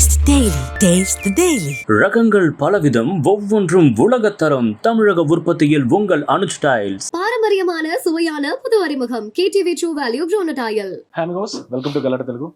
Taste the Daily. Taste the Daily. ரகங்கள் பலவிதம் ஒவ்வொன்றும் உலகத்தரம் தமிழக உற்பத்தியில் உங்கள் அனு ஸ்டைல்ஸ் பாரம்பரியமான சுவையான புது அறிமுகம் KTV true value ப்ரோனடாயல் హ్యామగోస్ welcome to గల్లట Telugu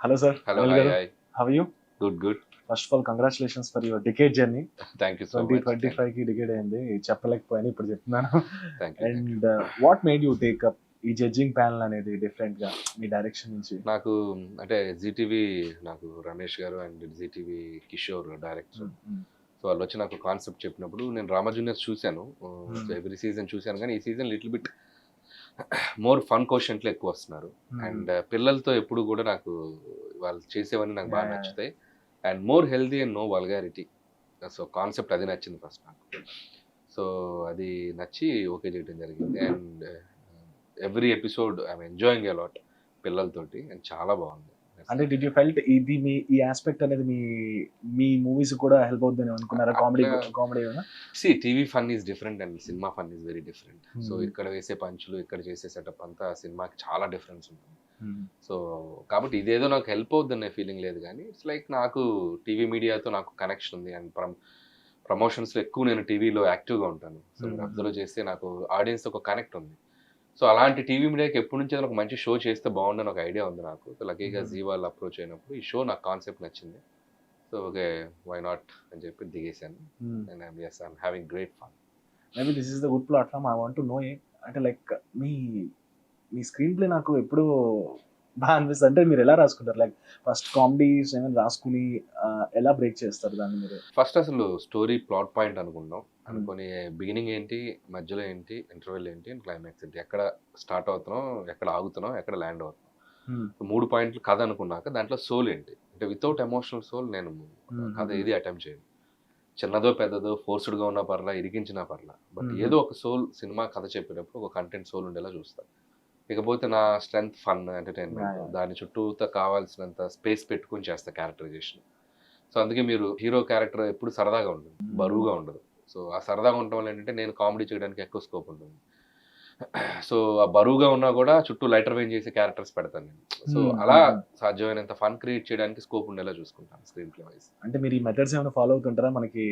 hello sir Hello, hi, hi. How you Good, good. First of all congratulations for your decade journey Thank you so twenty much. Twenty five కి decade అయింది చెప్పలేకపోయాను ఇప్పుడు చెప్తున్నాను Thank you. Thank you. And what made you take up ఈ judging panel అనేది డిఫరెంట్గా మీ direction నుంచి? నాకు అంటే జీటీవీ నాకు Ramesh garu and Zee TV Kishore director so వాళ్ళు వచ్చి నాకు కాన్సెప్ట్ చెప్పినప్పుడు నేను రామా జూనియర్స్ చూశాను. ఎవ్రీ సీజన్ చూశాను. కానీ ఈ season little bit more fun క్వశ్చన్లు ఎక్కువ వస్తున్నారు. అండ్ పిల్లలతో ఎప్పుడు కూడా నాకు వాళ్ళు చేసేవన్నీ నాకు బాగా. నచ్చుతాయి. And more healthy and no vulgarity so concept అది నచ్చింది ఫస్ట్ నాకు. సో అది నచ్చి ఓకే చేయడం జరిగింది. And every episode I'm enjoying a lot పిల్లలతోటి. అండ్ చాలా బాగుంది. అంటే డిడ్ యూ ఫెల్ట్ ఇది మీ ఈ ఆస్పెక్ట్ అనేది మీ మీ మూవీస్ కూడా హెల్ప్ అవుతుందని అనుకున్నారా? Comedy comedy Zee TV fun is different and cinema fun is very different so Hmm. ఇక్కడ వేసే పంచులు ఇక్కడ చేసే సెటప్ అంతా సినిమాకి చాలా డిఫరెన్స్ ఉంటుంది. సో కాబట్టి ఇదేదో నాకు హెల్ప్ అవుతుందనే ఫీలింగ్ లేదు కానీ ఇట్స్ లైక్ నాకు టీవీ మీడియాతో నాకు కనెక్షన్ ఉంది అండ్ ప్రమ్ ప్రమోషన్స్లో ఎక్కువ నేను టీవీలో యాక్టివ్గా ఉంటాను. So Mhm. అబ్జర్వ్ చేస్తే నాకు ఆడియన్స్ ఒక కనెక్ట్ ఉంది. సో అలాంటి టీవీ మీడియాకి ఎప్పటి నుంచి ఒక మంచి షో చేస్తే బాగుండని ఒక ఐడియా ఉంది నాకు. సో లక్కీగా. జీ వాళ్ళు అప్రోచ్ అయినప్పుడు ఈ షో నాకు కాన్సెప్ట్ నచ్చింది. సో ఓకే వై నాట్ అని చెప్పి దిగేశాను. And I'm yes I'm having great fun maybe this is the good platform I want no అంటే లైక్ మీ మీ స్క్రీన్ ప్లే నాకు ఎప్పుడు బాగా అనిపిస్తుంది. అంటే మీరు ఎలా రాసుకుంటారు? లైక్ ఫస్ట్ కామెడీస్ ఏమైనా రాసుకుని ఎలా బ్రేక్ చేస్తారు దాన్ని మీరు? ఫస్ట్ అసలు స్టోరీ ప్లాట్ పాయింట్ అనుకున్నాం అనుకుని బిగినింగ్ ఏంటి మధ్యలో ఏంటి ఇంటర్వెల్ ఏంటి అండ్ క్లైమాక్స్ ఏంటి ఎక్కడ స్టార్ట్ అవుతున్నాం ఎక్కడ ఆగుతున్నాం ఎక్కడ ల్యాండ్ అవుతున్నాం. మూడు పాయింట్లు కథ అనుకున్నాక దాంట్లో సోల్ ఏంటి? అంటే వితౌట్ ఎమోషనల్ సోల్ నేను కథ ఏది అటెంప్ట్ చేయను. చిన్నదో పెద్దదో ఫోర్స్డ్గా ఉన్నా పర్లా ఇరికించినా పర్లా. బట్. ఏదో ఒక సోల్ సినిమా కథ చెప్పేటప్పుడు ఒక కంటెంట్ సోల్ ఉండేలా చూస్తా. ఇకపోతే నా స్ట్రెంగ్త్ ఫన్ ఎంటర్టైన్మెంట్. దాని చుట్టూతో కావాల్సినంత స్పేస్ పెట్టుకుని చేస్తా క్యారెక్టరైజేషన్. సో అందుకే మీరు హీరో క్యారెక్టర్ ఎప్పుడు సరదాగా ఉంటుంది బరువుగా ఉండదు. సో ఆ సరదాగా ఉండటం వల్ల ఏంటంటే నేను కామెడీ చేయడానికి ఎక్కువ స్కోప్ ఉంటుంది. సో ఆ బరువుగా ఉన్నా కూడా చుట్టూ లైటర్ వెయిన్ చేసే క్యారెక్టర్స్ పెడతాను నేను. So Hmm. అలా సాధ్యమైనంత ఫన్ క్రియేట్ చేయడానికి స్కోప్ ఉండేలా చూసుకుంటాను స్క్రీన్ ప్లే వైజ్ అంటే మీరు ఈ మెథడ్స్ ఏమైనా ఫాలో అవుతుంటారా? మనకి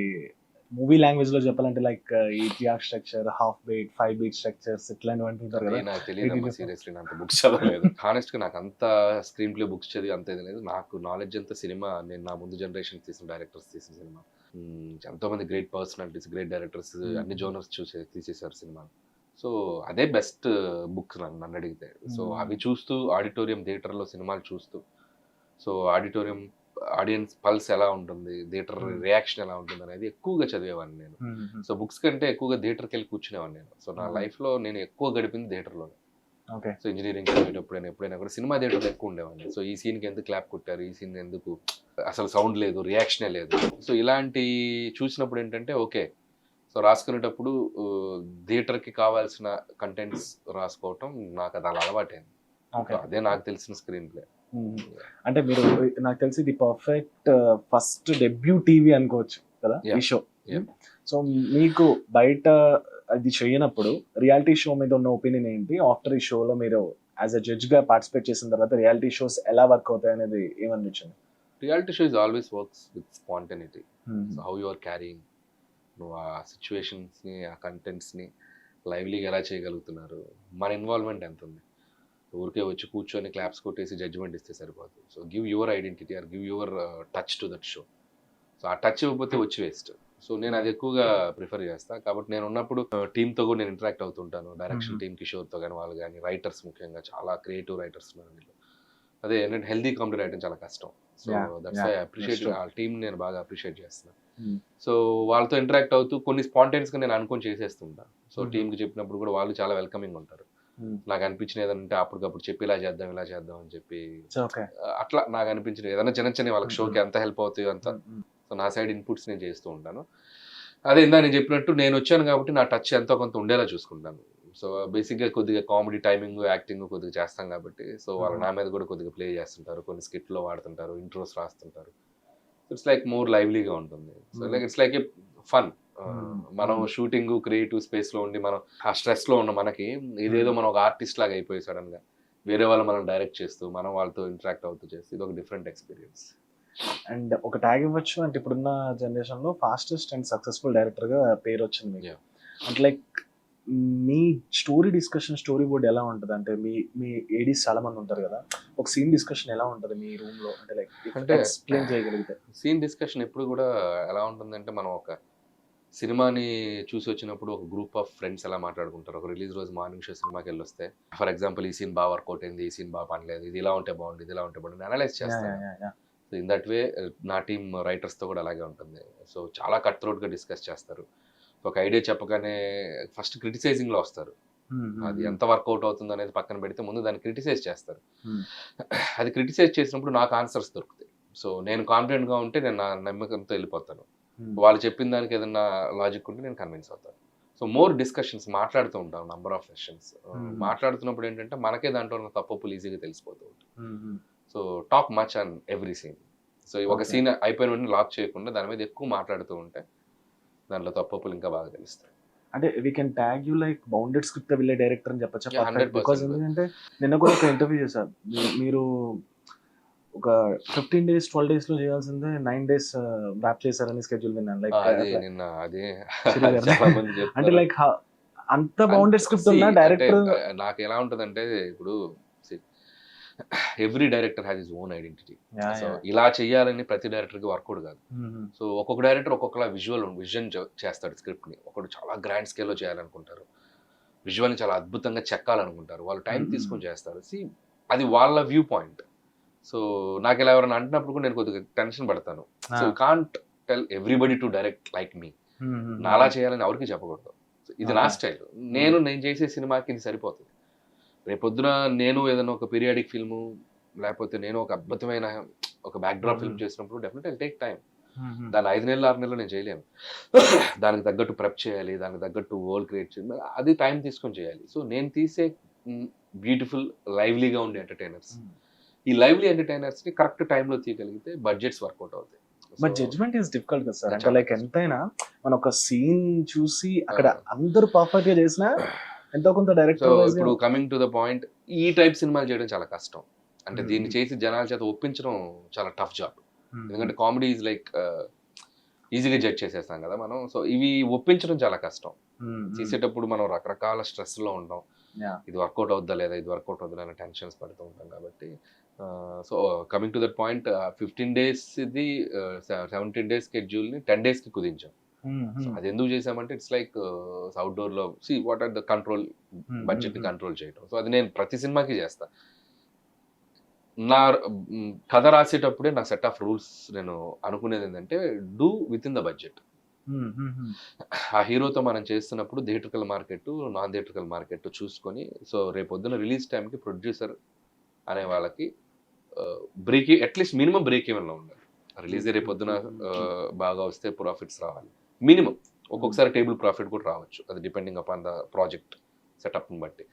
మూవీ లాంగ్వేజ్లో చెప్పాలంటే లైక్ ఈ టియాక్ structure half beat five beat structures ఇట్లాంటివి అంటుంటారు కదా? నాకు Really? సీరియస్లీ అంత బుక్స్ చదవలేదు. హానెస్ట్గా నాకు అంత స్క్రీన్ ప్లే బుక్స్ చదివి అంత ఇది లేదు. నాకు నాలెడ్జ్ అంతా సినిమా నేను నా ముందు జనరేషన్ తీసిన డైరెక్టర్స్ తీసిన సినిమా ఎంతో మంది గ్రేట్ పర్సనాలిటీస్ గ్రేట్ డైరెక్టర్స్. అన్ని జోనర్స్ చూసే తీసేశారు సినిమా సో అదే బెస్ట్ బుక్స్ నన్ను నన్ను అడిగితే సో. అవి చూస్తూ ఆడిటోరియం థియేటర్లో సినిమాలు చూస్తూ సో ఆడిటోరియం ఆడియన్స్ పల్స్ ఎలా ఉంటుంది థియేటర్. రియాక్షన్ ఎలా ఉంటుంది అనేది ఎక్కువగా చదివేవాడిని నేను సో బుక్స్ కంటే ఎక్కువగా థియేటర్కి వెళ్ళి కూర్చునేవాడిని నేను సో నా Hmm. లైఫ్లో నేను ఎక్కువ గడిపింది థియేటర్లో ఓకే సో ఇంజనీరింగ్ చదివేటప్పుడైనా ఎప్పుడైనా కూడా సినిమా థియేటర్లో ఎక్కువ ఉండేవాడిని. సో ఈ సీన్కి ఎందుకు క్లాప్ కొట్టారు? ఈ సీన్ ఎందుకు అసలు సౌండ్ లేదు రియాక్షనే లేదు. సో ఇలాంటి చూసినప్పుడు ఏంటంటే ఓకే. సో రాసుకునేటప్పుడు థియేటర్కి కావాల్సిన కంటెంట్స్ రాసుకోవటం నాకు అది అలా అలవాటైంది. అదే నాకు తెలిసిన స్క్రీన్ ప్లే. అంటే మీరు నాకు తెలిసి ఇది పర్ఫెక్ట్ ఫస్ట్ డెబ్యూ టీవీ అనుకోవచ్చు కదా? ఈ. షో. సో మీకు బయట అది చేయనప్పుడు రియాలిటీ షో మీద ఉన్న ఒపీనియన్ ఏంటి? ఆఫ్టర్ ఈ షోలో మీరు యాజ్ అ జడ్జ్గా పార్టిసిపేట్ చేసిన తర్వాత రియాలిటీ షోస్ ఎలా వర్క్ అవుతాయి అనేది ఏమనిపించింది? Reality show is always works with spontaneity how you are carrying నువ్వు ఆ సిచ్యువేషన్స్ని ఆ కంటెంట్స్ని లైవ్లీగా ఎలా చేయగలుగుతున్నారు? మన ఇన్వాల్వ్మెంట్ ఎంత ఉంది ఊరికే వచ్చి కూర్చొని క్లాప్స్ కొట్టేసి జడ్జ్మెంట్ ఇస్తే సరిపోదు. So give your identity or give your touch to that show so ఆ టచ్ ఇవ్వకపోతే వచ్చి వేస్ట్ సో నేను అది ఎక్కువగా ప్రిఫర్ చేస్తాను కాబట్టి నేను ఉన్నప్పుడు టీంతో కూడా నేను ఇంటరాక్ట్ అవుతుంటాను డైరెక్షన్. టీమ్ కిషోర్తో కానీ వాళ్ళు కానీ రైటర్స్ ముఖ్యంగా చాలా క్రియేటివ్ రైటర్స్ ఉన్నారు అదే ఏంటంటే హెల్దీ కామెడీ రాయడం చాలా కష్టం సో దట్స్ ఐ అప్రిషియేట్. ఆ టీం నేను బాగా అప్రిషియేట్ చేస్తున్నాను. సో వాళ్ళతో ఇంటరాక్ట్ అవుతూ కొన్ని spontaneous గా నేను అనుకొని చేసేస్తుంటా సో. టీంకి చెప్పినప్పుడు కూడా వాళ్ళు చాలా వెల్కమింగ్ ఉంటారు. నాకు అనిపించిన ఏదంటే అప్పటికప్పుడు చెప్పి ఇలా చేద్దాం ఇలా చేద్దాం అని చెప్పి అట్లా నాకు అనిపించిన ఏదైనా చిన్న చిన్న వాళ్ళకి. షోకి ఎంత హెల్ప్ అవుతాయో అంత సో నా సైడ్ ఇన్పుట్స్ నేను చేస్తూ ఉంటాను. అదే ఇందా నేను చెప్పినట్టు నేను వచ్చాను కాబట్టి నా టచ్ ఎంతో కొంత ఉండేలా చూసుకుంటాను. సో బేసిక్గా కొద్దిగా కామెడీ టైమింగ్ యాక్టింగ్ కొద్దిగా చేస్తాం కాబట్టి సో వాళ్ళు నా మీద కూడా కొద్దిగా ప్లే చేస్తుంటారు కొన్ని స్కిట్లో వాడుతుంటారు ఇంట్రోస్ రాస్తుంటారు. ఇట్స్ లైక్ మోర్ లైవ్లీగా ఉంటుంది. So Hmm. Like it's like a fun Hmm. మనం షూటింగ్ క్రియేటివ్ స్పేస్లో ఉండి మనం ఆ స్ట్రెస్లో ఉన్న మనకి ఇదేదో మనం ఒక ఆర్టిస్ట్ లాగా అయిపోయి సడన్గా వేరే వాళ్ళు మనం డైరెక్ట్ చేస్తూ మనం వాళ్ళతో ఇంటరాక్ట్ అవుతూ చేస్తూ ఇది ఒక డిఫరెంట్ ఎక్స్పీరియన్స్ అండ్ ఒక ట్యాగ్ ఇవ్వచ్చు. అంటే ఇప్పుడున్న జనరేషన్లో ఫాస్టెస్ట్ అండ్ సక్సెస్ఫుల్ డైరెక్టర్గా పేరు వచ్చింది మీకు. అంటే లైక్ మీ స్టోరీ డిస్కషన్ స్టోరీ బోర్డ్ ఎలా ఉంటుంది? అంటే మీ మీ ఏడీస్ చాలా మంది ఉంటారు కదా. ఒక సీన్ డిస్కషన్ ఎలా ఉంటుంది మీ రూమ్లో? అంటే లైక్ అంటే- అంటే ఎక్స్ప్లెయిన్ చేయగలిగితే. సీన్ డిస్కషన్ ఎప్పుడు కూడా ఎలా ఉంటుందంటే మనం ఒక సినిమాని చూసి వచ్చినప్పుడు ఒక గ్రూప్ ఆఫ్ ఫ్రెండ్స్ ఎలా మాట్లాడుకుంటారు? ఒక రిలీజ్ రోజు మార్నింగ్ షో సినిమాకి వెళ్ళి వస్తే ఫర్ ఎగ్జాంపుల్ ఈ సీన్ బాగా వర్కౌట్ అయింది ఈ సీన్ బాగా పనిలేదు ఇది ఇలా ఉంటే బాగుంది ఇది ఇలా ఉంటే బాగుంది అనలైజ్ చేస్తాను సో ఇన్ దట్ వే నా టీమ్ రైటర్స్తో కూడా అలాగే ఉంటుంది. సో చాలా కట్గా డిస్కస్ చేస్తారు ఒక ఐడియా చెప్పగానే ఫస్ట్ క్రిటిసైజింగ్లో వస్తారు. అది ఎంత వర్కౌట్ అవుతుంది అనేది పక్కన పెడితే ముందు దాన్ని క్రిటిసైజ్ చేస్తారు. అది క్రిటిసైజ్ చేసినప్పుడు నాకు ఆన్సర్స్ దొరుకుతాయి. సో నేను confident గా ఉంటే నేను నా నమ్మకంతో వెళ్ళిపోతాను. వాళ్ళు చెప్పిన దానికి ఏదైనా లాజిక్ ఉంటే నేను కన్విన్స్ అవుతాను. సో మోర్ డిస్కషన్స్ మాట్లాడుతూ ఉంటాం నంబర్ ఆఫ్ సెషన్స్. మాట్లాడుతున్నప్పుడు ఏంటంటే మనకే దాంట్లో ఉన్న తప్పులు ఈజీగా తెలిసిపోతూ ఉంటాయి. So talk much on every scene. So ఒక. సీన్ అయిపోయిన వెంటనే లాక్ చేయకుండా దాని మీద ఎక్కువ మాట్లాడుతూ ఉంటే దాంట్లో తప్పులు ఇంకా బాగా తెలుస్తాయి. అంటే we can tag you like bounded script వెళ్ళే డైరెక్టర్ అని చెప్పచ్చు? Yeah, 100% బికాస్ ఎందుకంటే నిన్న కూడా ఒక ఇంటర్వ్యూ చేశారు మీరు ఒక ఫిఫ్టీన్ డేస్ ట్వెల్వ్ డేస్లో చేయాల్సిందే నైన్ డేస్ ర్యాప్ చేశారని స్కెడ్యూల్ విన్నాను. లైక్ అంటే. లైక్ అంత బౌండెడ్ స్క్రిప్ట్ ఉన్నా డైరెక్టర్ నాకు ఎలా ఉంటదంటే ఇప్పుడు every director has is own identity so ఇలా చేయాలని ప్రతి డైరెక్టర్కి వర్కౌట్ కాదు. సో ఒక్కొక్క డైరెక్టర్ ఒక్కొక్కలా విజువల్ విజన్ చేస్తాడు స్క్రిప్ట్ని. ఒకడు చాలా గ్రాండ్ స్కేల్లో చేయాలనుకుంటారు. విజువల్ని చాలా అద్భుతంగా చెక్కాలనుకుంటారు. వాళ్ళు టైం Mhm. తీసుకొని చేస్తారు. సి అది వాళ్ళ వ్యూ పాయింట్ సో నాకు ఇలా ఎవరైనా అంటున్నప్పుడు కూడా నేను కొద్దిగా టెన్షన్ పడతాను. So can't tell everybody to direct like మీ నా అలా చేయాలని ఎవరికి చెప్పకూడదు. ఇది నా. స్టైల్ నేను నేను చేసే సినిమాకి ఇది సరిపోతుంది. రేపొద్దున నేను ఏదైనా ఒక పీరియాడిక్ ఫిల్ము లేకపోతే నేను ఒక అద్భుతమైన ఒక బ్యాక్డ్రాప్ ఫిల్మ్. చేసినప్పుడు డెఫినెట్ ఐ టేక్ టైం దాని ఐదు నెలలు ఆరు నెలలు నేను చేయలేను. దానికి తగ్గట్టు ప్రెప్ చేయాలి దానికి తగ్గట్టు వరల్డ్ క్రియేట్ చేయాలి అది టైం తీసుకొని చేయాలి. సో నేను తీసే బ్యూటిఫుల్ లైవ్లీగా ఉండే ఎంటర్టైనర్స్ ఈ లైవ్లీ ఎంటర్టైనర్స్ని కరెక్ట్ టైంలో తీయగలిగితే బడ్జెట్స్ వర్కౌట్ అవుతాయి. బట్ జడ్జ్మెంట్ ఈస్ డిఫికల్ట్ కదా సార్ అంటే లైక్. ఎంతైనా మన ఒక సీన్ చూసి అక్కడ. అందరూ పర్ఫెక్ట్గా చేసినా ఎంతో కొంత సో డైరెక్టర్ ఇప్పుడు కమింగ్ టు ద పాయింట్ ఈ టైప్ సినిమాలు చేయడం చాలా కష్టం. అంటే Hmm. దీన్ని చేసి జనాల చేత ఒప్పించడం చాలా టఫ్ జాబ్ ఎందుకంటే కామెడీ ఈజ్ లైక్ ఈజీగా జడ్జ్ చేసేస్తాం కదా మనం. సో ఇవి ఒప్పించడం చాలా కష్టం. తీసేటప్పుడు మనం రకరకాల స్ట్రెస్లో ఉంటాం. ఇది వర్కౌట్ అవుద్దా లేదా ఇది వర్కౌట్ అవుద్దా అనే టెన్షన్స్ పడుతూ ఉంటాం కాబట్టి so coming to that point fifteen days ఇది సెవెంటీన్ డేస్ షెడ్యూల్ని టెన్ డేస్కి కుదించాం. అది ఎందుకు చేసామంటే it's like అవుట్డోర్లో see what are the control బడ్జెట్ని కంట్రోల్ చేయడం సో అది నేను ప్రతి సినిమాకి చేస్తా. నా కథ రాసేటప్పుడే నా సెట్ ఆఫ్ రూల్స్ నేను అనుకునేది ఏంటంటే do with in the budget ఆ హీరోతో మనం చేస్తున్నప్పుడు theatrical market non theatrical market చూసుకొని సో రేపు పొద్దున రిలీజ్ టైంకి ప్రొడ్యూసర్ అనే వాళ్ళకి break at least minimum break ఈవెన్లో ఉండాలి. రిలీజ్ రేపు పొద్దున ఆ, బాగా వస్తే ప్రాఫిట్స్ రావాలి. మినిమం. ఒక్కొక్కసారి టేబుల్ ప్రాఫిట్ కూడా రావచ్చు. అది డిపెండింగ్ అపాన్ ద ప్రాజెక్ట్ సెటప్ని బట్టి.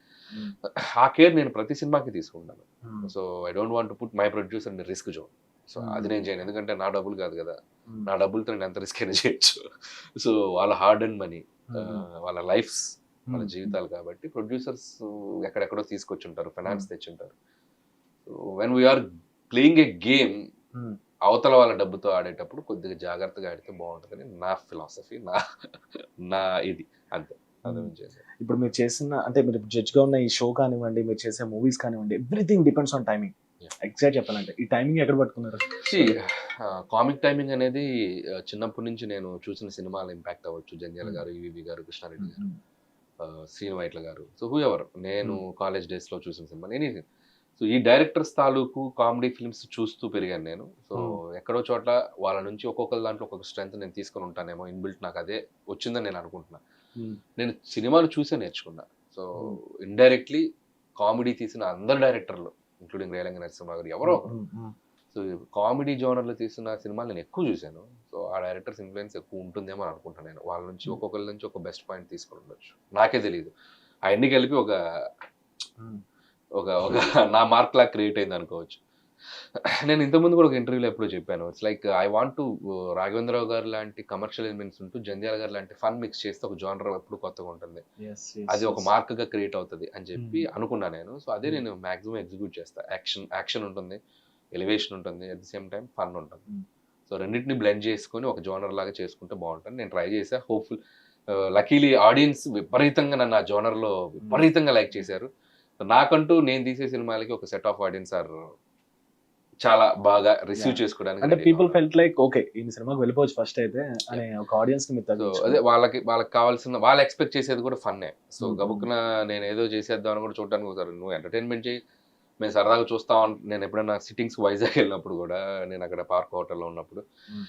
ఆ కేర్ నేను ప్రతి సినిమాకి తీసుకుంటాను. So I don't want put my producer risk zone. So అది నేను చేయను. ఎందుకంటే నా డబ్బులు కాదు కదా. నా డబ్బులతో నేను ఎంత రిస్క్ అయినా చేయొచ్చు. సో వాళ్ళ హార్డ్ అండ్ మనీ వాళ్ళ లైఫ్స్ వాళ్ళ జీవితాలు కాబట్టి ప్రొడ్యూసర్స్ ఎక్కడెక్కడో తీసుకొచ్చి ఉంటారు finance తెచ్చుంటారు. When we're playing a game Hmm. అవతల వాళ్ళ డబ్బుతో ఆడేటప్పుడు కొద్దిగా జాగ్రత్తగా ఆడితే బాగుంటుందని నా ఫిలాసఫీ నా నా ఇది. అంతే. ఇప్పుడు మీరు చేసిన అంటే మీరు జడ్జ్గా ఉన్న ఈ షో కానివ్వండి మీరు చేసే మూవీస్ కానివ్వండి everything depends on timing. Exact చెప్పాలంటే. ఈ టైమింగ్ ఎక్కడ పట్టుకున్నారు? కామిక్ టైమింగ్ అనేది చిన్నప్పటి నుంచి నేను చూసిన సినిమాలు ఇంపాక్ట్ అవ్వచ్చు. జంజాల Hmm. గారు ఈవీవి గారు కృష్ణారెడ్డి గారు ఆ, Srinu Vaitla garu. So whoever నేను కాలేజ్ డేస్లో చూసిన సినిమా. నేను సో ఈ డైరెక్టర్స్ తాలూకు కామెడీ ఫిల్మ్స్ చూస్తూ పెరిగాను నేను. సో ఎక్కడో చోట వాళ్ళ నుంచి ఒక్కొక్కరి దాంట్లో ఒక్కొక్క స్ట్రెంత్ నేను తీసుకొని ఉంటానేమో ఇన్బిల్ట్ నాకు అదే వచ్చిందని నేను అనుకుంటున్నా. నేను సినిమాలు చూసే నేర్చుకున్నా. సో ఇండైరెక్ట్లీ కామెడీ తీసిన అందరు డైరెక్టర్లు ఇంక్లూడింగ్ రేలంగ నరసింహ గారు ఎవరో. సో కామెడీ జోనర్లో తీసిన సినిమాలు నేను ఎక్కువ చూశాను. సో ఆ డైరెక్టర్స్ ఇన్ఫ్లుయెన్స్ ఎక్కువ ఉంటుందేమో అని అనుకుంటాను నేను. వాళ్ళ నుంచి ఒక్కొక్కరి నుంచి ఒక బెస్ట్ పాయింట్ తీసుకొని ఉండొచ్చు. నాకే తెలియదు అవన్నీ కలిపి ఒక ఒక ఒక నా మార్క్ లా క్రియేట్ అయింది అనుకోవచ్చు. నేను ఇంతకుముందు కూడా ఒక ఇంటర్వ్యూలో ఎప్పుడో చెప్పాను. It's like I want to Raghavendra Rao గారు లాంటి కమర్షియల్ ఎలిమెంట్స్ ఉంటూ జంధ్యాల గారు లాంటి ఫన్ మిక్స్ చేస్తే ఒక జానర్ ఎప్పుడు కొత్తగా ఉంటుంది. అది ఒక మార్క్గా క్రియేట్ అవుతుంది అని చెప్పి అనుకున్నా నేను. సో అదే నేను మాక్సిమం ఎగ్జిక్యూట్ చేస్తా. యాక్షన్ యాక్షన్ ఉంటుంది ఎలివేషన్ ఉంటుంది at the same time fun ఉంటుంది. Hmm. సో రెండింటిని బ్లెండ్ చేసుకొని ఒక జోనర్ లాగా చేసుకుంటే బాగుంటుంది. నేను ట్రై చేసా. హోప్ఫుల్ లకీలీ ఆడియన్స్ విపరీతంగా నన్ను ఆ జోనర్లో విపరీతంగా లైక్ చేశారు. నాకంటూ నేను తీసే సినిమాలకి ఒక సెట్ ఆఫ్ ఆడియన్స్ ఆర్ చాలా బాగా రిసీవ్. చేసుకోవడానికి అంటే పీపుల్. ఫెల్ట్ లైక్ ఓకే ఈ సినిమాకి వెళ్ళిపోవచ్చు ఫస్ట్ అయితే అనే ఒక ఆడియన్స్ తగ్గించారు. అదే వాళ్ళకి వాళ్ళకి కావాల్సిన వాళ్ళు ఎక్స్పెక్ట్ చేసేది కూడా ఫన్నే సో Hmm. గబుక్కున నేను ఏదో చేసేద్దాం అని కూడా చూడడానికి ఒకసారి నువ్వు ఎంటర్టైన్మెంట్ చేయి మేము సరదాగా చూస్తాం నేను ఎప్పుడైనా సిట్టింగ్స్ వైజాగ్ వెళ్ళినప్పుడు కూడా నేను అక్కడ పార్క్ హోటల్లో ఉన్నప్పుడు Hmm.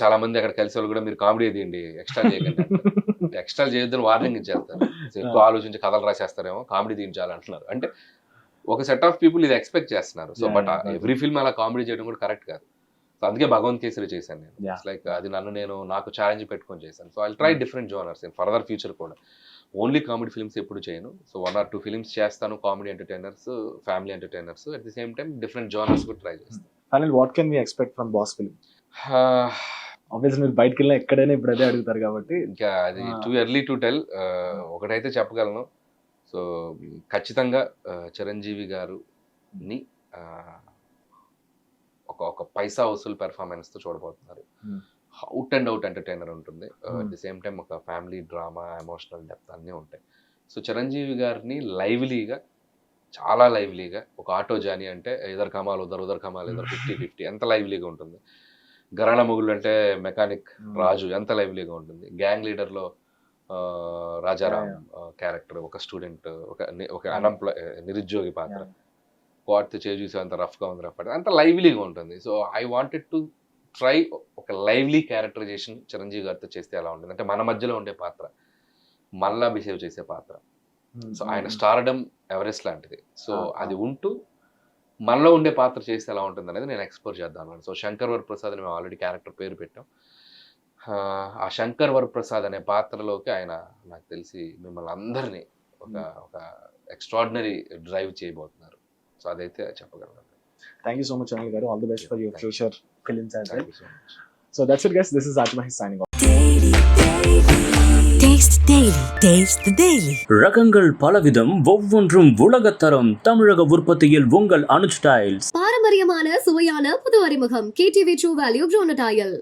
చాలా మంది అక్కడ కలిసి వాళ్ళు కూడా మీరు కామెడీ తీయండి ఎక్స్ట్రా చేయకండి ఎక్స్ట్రా చేయొద్దని వార్నింగ్ ఇచ్చేస్తారు సో ఎక్కువ ఆలోచించి కథలు రాసేస్తారేమో కామెడీ తీయించాలి అంటున్నారు అంటే ఒక సెట్ ఆఫ్ పీపుల్ ఇది ఎక్స్పెక్ట్ చేస్తున్నారు. So but. ఎవ్రీ ఫిల్మ్ అలా కామెడీ చేయడం కూడా కరెక్ట్ కాదు. సో అందుకే భగవంత్ కేసరి చేశాను నేను. లైక్ అది నన్ను నేను నాకు ఛాలెంజ్ పెట్టుకొని చేశాను. So I try different genres in further future కూడా. ఓన్లీ కామెడీ ఫిల్మ్స్ ఎప్పుడు చేయను. So one or two films చేస్తాను comedy entertainers family entertainers at the same time different genres కూడా ట్రై చేస్తాను. Final what can we expect from boss film obviously మీరు బయటకు వెళ్ళినా ఎక్కడైనా ఇప్పుడు అదే అడుగుతారు కాబట్టి ఇంకా అది. టూ ఎర్లీ టు టెల్ ఒకటైతే చెప్పగలను. సో ఖచ్చితంగా చిరంజీవి గారుని ఒక ఒక పైసా వసూలు పెర్ఫార్మెన్స్తో చూడబోతున్నారు. అవుట్ అండ్ అవుట్ ఎంటర్టైనర్ ఉంటుంది. అట్. ది సేమ్ టైం ఒక ఫ్యామిలీ డ్రామా ఎమోషనల్ డెప్త్ అన్నీ ఉంటాయి. సో చిరంజీవి గారిని లైవ్లీగా చాలా లైవ్లీగా ఒక ఆటో జానీ అంటే ఇద్దరు కమాల్ ఉదర్ ఉదర్ కమాల్ ఇద్దరు ఫిఫ్టీ ఫిఫ్టీ ఎంత లైవ్లీగా ఉంటుంది. గరాణ మొగుళ్ళు అంటే మెకానిక్ రాజు ఎంత లైవ్లీగా ఉంటుంది. గ్యాంగ్ లీడర్లో ఆ, రాజారాం క్యారెక్టర్ ఒక స్టూడెంట్ ఒక ఒక అన్ఎంప్లాయ్ నిరుద్యోగి పాత్ర. కోర్త్ చేసి చూసే అంత రఫ్గా ఉంది రఫ్ అంత లైవ్లీగా ఉంటుంది. So I wanted to try ఒక లైవ్లీ క్యారెక్టరైజేషన్ చిరంజీవి గారితో చేస్తే ఎలా ఉంటుంది? అంటే మన మధ్యలో ఉండే పాత్ర. మళ్ళా బిహేవ్ చేసే పాత్ర. సో ఆయన స్టార్డమ్ ఎవరెస్ట్ లాంటిది. సో అది ఉంటూ మనలో ఉండే పాత్ర చేస్తే ఎలా ఉంటుంది అనేది నేను ఎక్స్ప్లోర్ చేద్దాం సో శంకర్ వర్ ప్రసాద్ అని మేము ఆల్రెడీ క్యారెక్టర్ పేరు పెట్టాం. ఆ, శంకర్ వర్ ప్రసాద్ అనే పాత్రలోకి ఆయన నాకు తెలిసి మిమ్మల్ని అందరినీ ఒక ఒక ఎక్స్ట్రాడినరీ డ్రైవ్ చేయబోతున్నారు. సో అదైతే చెప్పగలను. Thank you so much Anil garu. All the best for your. Future films so that's it guys this is ఆత్మహి సైనింగ్ Daily. Taste the Daily. ரகங்கள் பலவிதம் ஒவ்வொன்றும் உலகத்தரம் தமிழக உற்பத்தியில் உங்கள் அனுஜ் டைல்ஸ் பாரம்பரியமான சுவையான புது அறிமுகம் கேடிவி ட்ரூ வேல்யூ ப்ரோனடாயல்